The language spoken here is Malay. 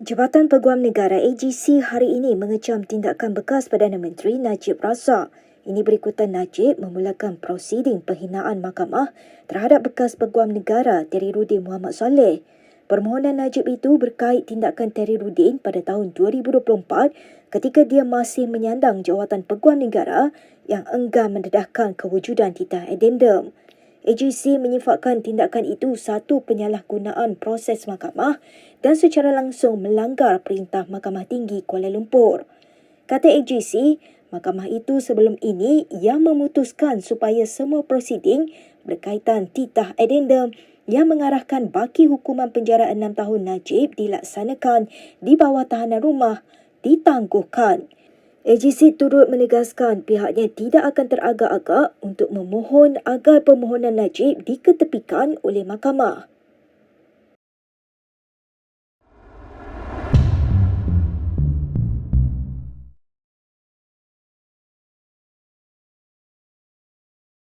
Jabatan Peguam Negara AGC hari ini mengecam tindakan bekas Perdana Menteri Najib Razak. Ini berikutan Najib memulakan prosiding penghinaan mahkamah terhadap bekas Peguam Negara Teriruddin Muhammad Saleh. Permohonan Najib itu berkait tindakan Teriruddin pada tahun 2024 ketika dia masih menyandang jawatan Peguam Negara yang enggan mendedahkan kewujudan titah addendum. AGC menyifatkan tindakan itu satu penyalahgunaan proses mahkamah dan secara langsung melanggar perintah Mahkamah Tinggi Kuala Lumpur. Kata AGC, mahkamah itu sebelum ini yang memutuskan supaya semua prosiding berkaitan titah addendum yang mengarahkan baki hukuman penjara enam tahun Najib dilaksanakan di bawah tahanan rumah ditangguhkan. AGC turut menegaskan pihaknya tidak akan teragak-agak untuk memohon agar permohonan Najib diketepikan oleh mahkamah.